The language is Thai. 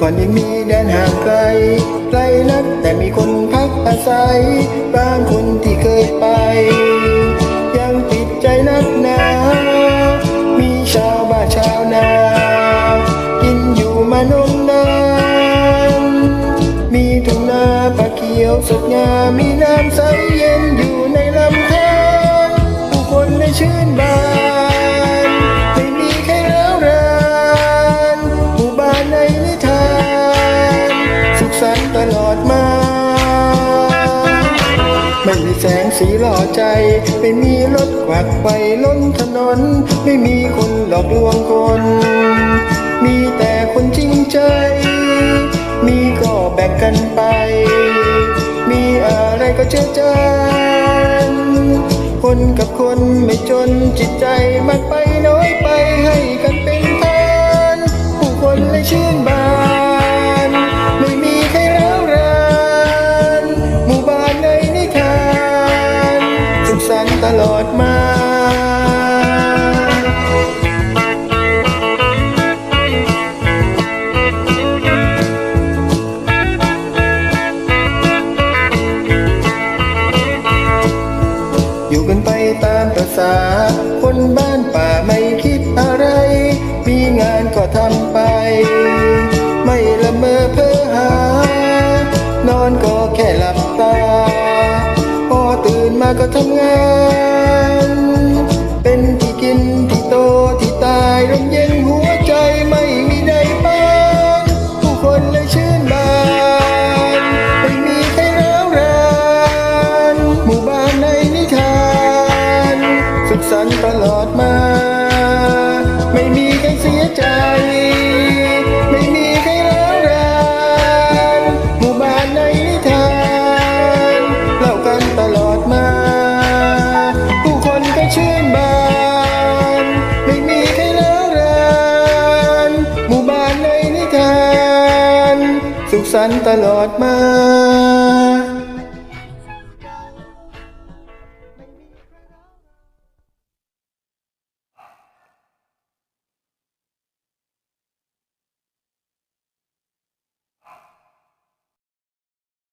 ก่อนยังมีแดนห่างไกลไกลนักแต่มีคนพักอาศัยบางคนที่เคยไป ยังติดใจนักหนา มีชาวบ้านชาวนา กินอยู่มานมนานมีทุ่งนาป่าเขียวสดงามมีน้ำใสเย็นอยู่ในลำธารผู้คนได้ชื่นบาน ไม่มีแสงสีหล่อใจ ไม่มีรถควักไปล้นถนน ไม่มีคนหลอกลวงคน มีแต่คนจริงใจ มีก็แบ่งกันไป มีอะไรก็เจอจานคนกับคนไม่จนจิตใจมากไปน้อยไป ษา คนบ้านป่าไม่คิดอะไร มีงานก็ทำไป ไม่ละเมอเพ้อหา นอนก็แค่หลับตา พอตื่นมาก็ทำงานเป็นันต์ตลอดมา ไม่มีใครเสียใจ ไม่มีใครร้าวรานหมู่บ้านในนิทานเล่ากันตลอดมา ผู้คนก็ชื่นบาน ไม่มีใครร้าวรานหมู่บ้านในนิทาน สุขสันต์ตลอดมา